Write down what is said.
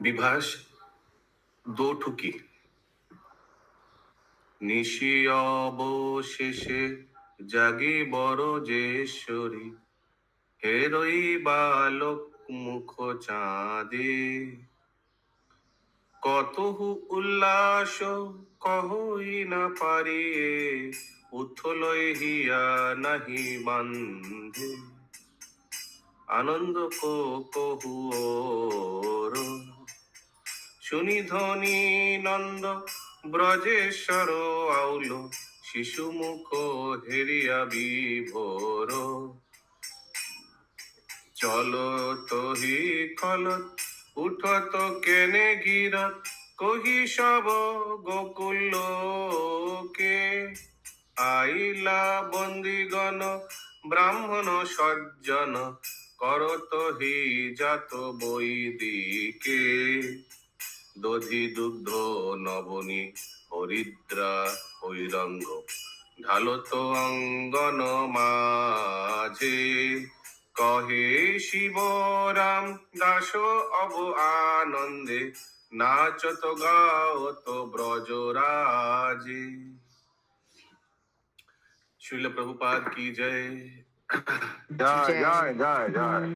বিভাস দোঠুকি নিশি অবশেষে জাগি বড় যেশ্বরী হেরই বালক মুখ চাঁদে। কতহু উল্লাস কহই না পারিয়ে উথলয় হিয়া নাহি বান্ধে। আনন্দ কো কহু শুনি ধ্বনি নন্দ, ব্রজেশ্বর আউল, শিশু মুখ হেরিয়া বিভোর। চলো তহি খলত উঠত কেনে গিরত কহি সব গোকুল কে আইলা বন্দিগণ, ব্রাহ্মণ সজ্জন করত হি জাত বৈদিকে। দধি দুগ্ধ নবনী হরিদ্রা হৈরঙ্গ। ঢালত অঙ্গন মাঝে, কহে শিব রাম দাস অব আনন্দে, নাচত গাওত ব্রজরাজে। শিল প্রভুপাদ কি জয় জয়? জয়। জয় জয় জয়।